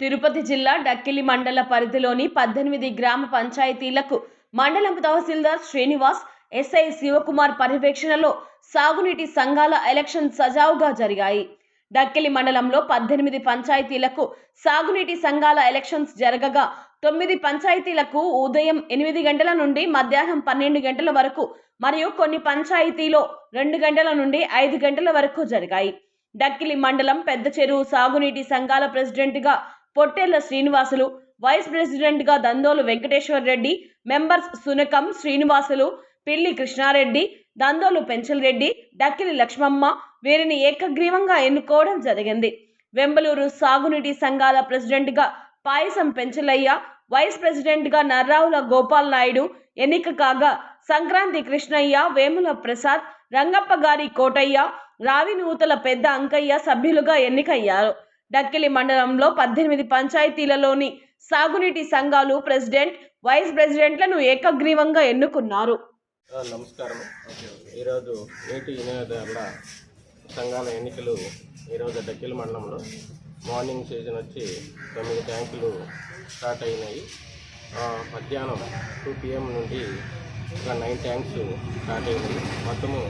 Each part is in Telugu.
తిరుపతి జిల్లా డక్కిలి మండల పరిధిలోని పద్దెనిమిది గ్రామ పంచాయతీలకు మండలం తహసీల్దార్ శ్రీనివాస్ ఎస్ఐ శివకుమార్ పర్యవేక్షణలో సాగునీటి సంఘాల ఎలక్షన్ సజావుగా జరిగాయి. డక్కిలి మండలంలో పద్దెనిమిది పంచాయతీలకు సాగునీటి సంఘాల ఎలక్షన్స్ జరగగా తొమ్మిది పంచాయతీలకు ఉదయం ఎనిమిది గంటల నుండి మధ్యాహ్నం పన్నెండు గంటల వరకు మరియు కొన్ని పంచాయతీలో రెండు గంటల నుండి ఐదు గంటల వరకు జరిగాయి. డక్కిలి మండలం పెద్ద చెరువు సాగునీటి సంఘాల ప్రెసిడెంట్గా పొట్టెళ్ళ శ్రీనివాసులు వైస్ ప్రెసిడెంట్గా దందోలు వెంకటేశ్వర్ రెడ్డి మెంబర్స్ సునకం శ్రీనివాసులు పిల్లి కృష్ణారెడ్డి దందోలు పెంచలరెడ్డి డక్కిలి లక్ష్మమ్మ వీరిని ఏకగ్రీవంగా ఎన్నుకోవడం జరిగింది. వెంబలూరు సాగునీటి సంఘాల ప్రెసిడెంట్గా పాయసం పెంచలయ్య వైస్ ప్రెసిడెంట్గా నర్రావుల గోపాల్ నాయుడు ఎన్నిక కాగా సంక్రాంతి కృష్ణయ్య వేముల ప్రసాద్ రంగప్ప గారి కోటయ్య రావినూతల పెద్ద అంకయ్య సభ్యులుగా ఎన్నికయ్యారు. డక్కిలి మండలంలో పద్దెనిమిది పంచాయతీలలోని సాగునీటి సంఘాలు ప్రెసిడెంట్ వైస్ ప్రెసిడెంట్లను ఏకగ్రీవంగా ఎన్నుకున్నారు. నమస్కారం. ఈరోజు నీటి వినియోగదారుల సంఘాల ఎన్నికలు ఈరోజు డక్కిలి మండలంలో మార్నింగ్ సీజన్ వచ్చి తొమ్మిది ట్యాంకులు స్టార్ట్ అయినాయి. మధ్యాహ్నం టూ పిఎం నుండి ఒక నైన్ ట్యాంక్స్ స్టార్ట్ అయినాయి. మొత్తము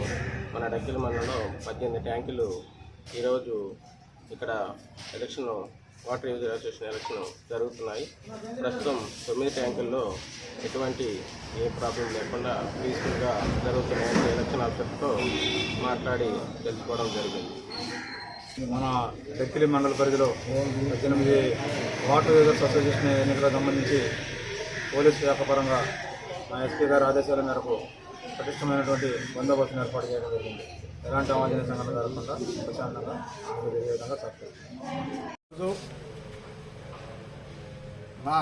మన డక్కిలి మండలంలో పద్దెనిమిది ట్యాంకులు ఈరోజు ఇక్కడ election water use association election జరుగుతున్నాయి. ప్రస్తుతం తొమ్మిది ట్యాంకుల్లో ఎటువంటి ఏ ప్రాబ్లం లేకుండా పీస్ఫుల్గా జరుగుతున్నాయని ఎలక్షన్ ఆఫీసర్తో మాట్లాడి తెలుసుకోవడం జరిగింది. మన డెక్కిలి మండల పరిధిలో పద్దెనిమిది వాటర్ యూజర్స్ అసోసియేషన్ ఎన్నికలకు సంబంధించి పోలీసు శాఖ పరంగా మా ఎస్పీ గారి ఆదేశాల మేరకు పటిష్టమైనటువంటి బందోబస్తును ఏర్పాటు చేయడం జరిగింది. ఎలాంటి అవాంఛనీయ సంఘటన జరగకుండా ప్రశాంతంగా జరిగే విధంగా సాగుతుంది మా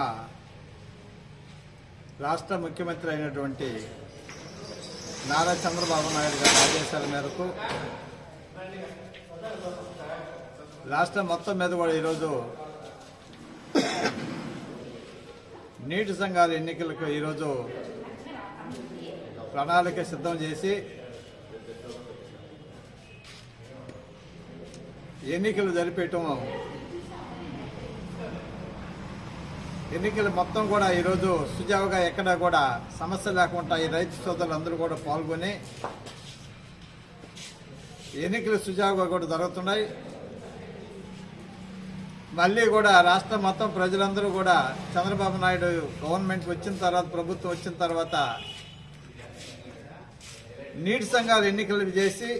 రాష్ట్ర ముఖ్యమంత్రి అయినటువంటి నారా చంద్రబాబు నాయుడు గారి ఆదేశాల మేరకు రాష్ట్రం మొత్తం మీద కూడా ఈరోజు నీటి సంఘాల ఎన్నికలకు ఈరోజు ప్రణాళిక సిద్ధం చేసి ఎన్నికలు జరిపేయటం. ఎన్నికలు మొత్తం కూడా ఈరోజు సుజావుగా ఎక్కడ కూడా సమస్య లేకుండా ఈ రైతు సోదరులు అందరూ కూడా పాల్గొని ఎన్నికలు సుజావుగా కూడా జరుగుతున్నాయి. మళ్ళీ కూడా రాష్ట్రం మొత్తం ప్రజలందరూ కూడా చంద్రబాబు నాయుడు గవర్నమెంట్ వచ్చిన తర్వాత ప్రభుత్వం వచ్చిన తర్వాత నీటి సంఘాలు ఎన్నికలు చేసి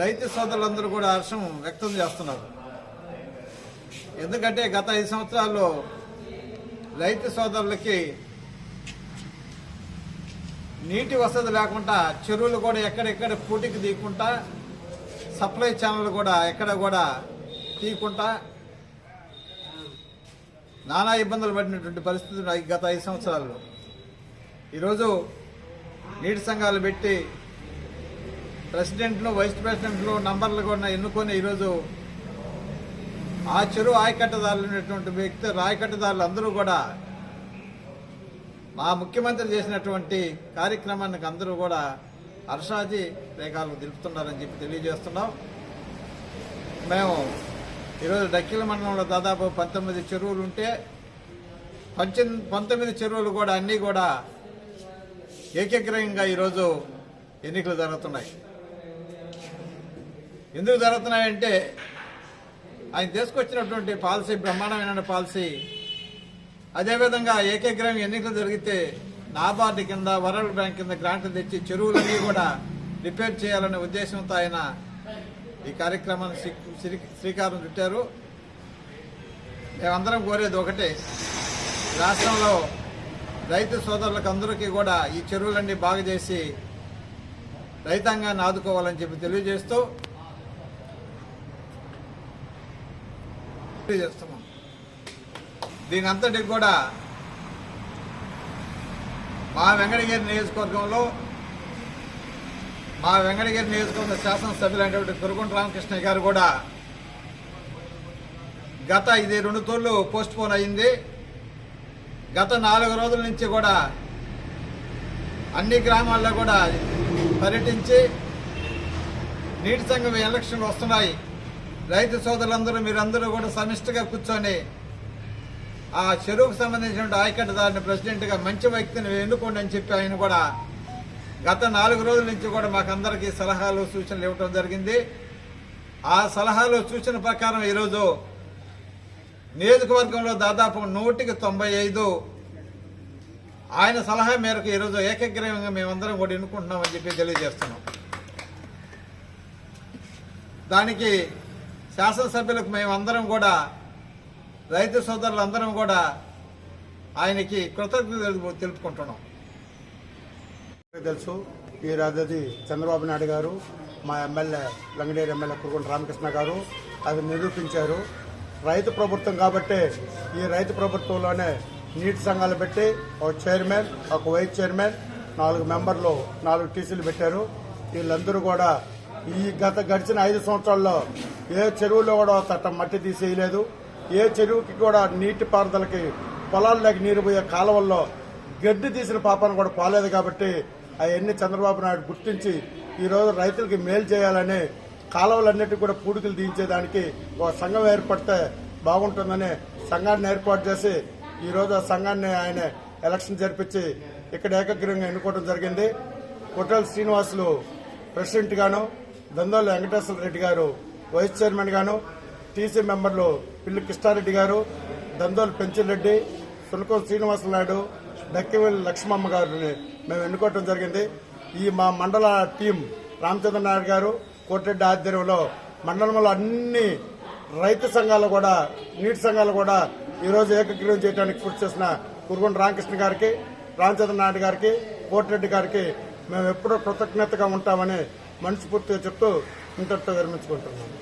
రైతు సోదరులందరూ కూడా హర్షం వ్యక్తం చేస్తున్నారు. ఎందుకంటే గత ఐదు సంవత్సరాల్లో రైతు సోదరులకి నీటి వసతి లేకుండా చెరువులు కూడా ఎక్కడెక్కడ పూటికి తీయకుండా సప్లై ఛానల్ కూడా ఎక్కడ కూడా తీయకుండా నానా ఇబ్బందులు పడినటువంటి పరిస్థితులు గత ఐదు సంవత్సరాల్లో. ఈరోజు నీటి సంఘాలు పెట్టి ప్రెసిడెంట్లు వైస్ ప్రెసిడెంట్లు నంబర్లు కూడా ఎన్నుకొని ఈరోజు ఆ చెరువు ఆయకట్టదారులు ఉన్నటువంటి వ్యక్తి రాయకట్టదారులు అందరూ కూడా మా ముఖ్యమంత్రి చేసినటువంటి కార్యక్రమానికి అందరూ కూడా హర్షాజీ రేఖలు తెలుపుతున్నారని చెప్పి తెలియజేస్తున్నాం. మేము ఈరోజు డక్కిల మండలంలో దాదాపు పంతొమ్మిది చెరువులు ఉంటే పంచెన్ పంతొమ్మిది చెరువులు కూడా అన్నీ కూడా ఏకగ్రహంగా ఈరోజు ఎన్నికలు జరుగుతున్నాయి. ఎందుకు జరుగుతున్నాయంటే ఆయన తీసుకొచ్చినటువంటి పాలసీ బ్రహ్మాండమైన పాలసీ అదేవిధంగా ఏకగ్రహం ఎన్నికలు జరిగితే నాబార్డు కింద వరల్డ్ బ్యాంక్ కింద గ్రాంట్లు తెచ్చి చెరువులన్నీ కూడా రిపేర్ చేయాలనే ఉద్దేశంతో ఆయన ఈ కార్యక్రమాన్ని శ్రీ- శ్రీకారం చుట్టారు. మేమందరం కోరేది ఒకటే రాష్ట్రంలో రైతు సోదరులకు అందరికీ కూడా ఈ చెరువులన్నీ బాగు చేసి రైతాంగాన్ని ఆదుకోవాలని చెప్పి తెలియజేస్తూ తెలియజేస్తున్నాం. దీని అంతటికి కూడా మా వెంకటగిరి నియోజకవర్గంలో మా వెంకటగిరి నియోజకవర్గ శాసనసభ్యులైనటువంటి కురుగుంట రామకృష్ణ గారు కూడా గత ఇది రెండు తోళ్ళు పోస్ట్ పోన్ అయింది. గత నాలుగు రోజుల నుంచి కూడా అన్ని గ్రామాల్లో కూడా పర్యటించి నీటి సంఘం ఎలక్షన్లు వస్తున్నాయి. రైతు సోదరులందరూ మీరందరూ కూడా సమిష్టిగా కూర్చొని ఆ చెరువుకు సంబంధించిన ఆయకట్టదారిని ప్రెసిడెంట్గా మంచి వ్యక్తిని ఎన్నుకోండి అని చెప్పి ఆయన కూడా గత నాలుగు రోజుల నుంచి కూడా మాకందరికీ సలహాలు సూచనలు ఇవ్వటం జరిగింది. ఆ సలహాలు సూచన ప్రకారం ఈరోజు నియోజకవర్గంలో దాదాపు నూటికి తొంభై ఐదు. ఆయన సలహా మేరకు ఈరోజు ఏకగ్రీవంగా మేమందరం కూడా ఎన్నుకుంటున్నామని చెప్పి తెలియజేస్తున్నాం. దానికి శాసనసభ్యులకు మేమందరం కూడా రైతు సోదరులందరం కూడా ఆయనకి కృతజ్ఞతలు తెలుపుకుంటున్నాం. తెలుసు ఈ రాజది చంద్రబాబు నాయుడు గారు మా ఎమ్మెల్యే లంగడేరు ఎమ్మెల్యే కురుగుంట రామకృష్ణ గారు అది నిరూపించారు. రైతు ప్రభుత్వం కాబట్టి ఈ రైతు ప్రభుత్వంలోనే నీటి సంఘాలు పెట్టి ఒక చైర్మన్ ఒక వైస్ చైర్మన్ నాలుగు మెంబర్లు నాలుగు టీసీలు పెట్టారు. వీళ్ళందరూ కూడా ఈ గత గడిచిన ఐదు సంవత్సరాల్లో ఏ చెరువులో కూడా తట్ట మట్టి తీసేయలేదు. ఏ చెరువుకి కూడా నీటి పారుదలకి పొలాల్లోకి నీరు పోయే కాలువల్లో గడ్డి తీసిన పాపాన్ని కూడా పోలేదు కాబట్టి అవన్నీ చంద్రబాబు నాయుడు గుర్తించి ఈరోజు రైతులకి మేలు చేయాలని కాలువలన్నిటి కూడా పూడికలు దించేదానికి ఒక సంఘం ఏర్పడితే బాగుంటుందని సంఘాన్ని ఏర్పాటు చేసి ఈరోజు ఆ సంఘాన్ని ఆయన ఎలక్షన్ జరిపించి ఇక్కడ ఏకగ్రీవంగా ఎన్నుకోవడం జరిగింది. కొట్టెల శ్రీనివాసులు ప్రెసిడెంట్ గాను దందోలు వెంకటేశ్వర రెడ్డి గారు వైస్ చైర్మన్ గాను టీసీ మెంబర్లు పిల్లి కృష్ణారెడ్డి గారు దందోలు పెంచిరెడ్డి సునకం శ్రీనివాస నాయుడు డక్కివెల్లి లక్ష్మమ్మ గారిని మేము ఎన్నుకోవటం జరిగింది. ఈ మా మండల టీం రామచంద్ర నాయుడు గారు కోటిరెడ్డి ఆధ్వర్యంలో మండలంలో అన్ని రైతు సంఘాలు కూడా నీటి సంఘాలు కూడా ఈరోజు ఏకగ్రీవం చేయడానికి కృషి చేసిన కురుగుండ రామకృష్ణ గారికి రామచంద్ర నాయుడు గారికి కోటిరెడ్డి గారికి మేము ఎప్పుడూ కృతజ్ఞతగా ఉంటామని మనస్ఫూర్తిగా చెప్తూ ఇంతటితో విరమించుకుంటున్నాము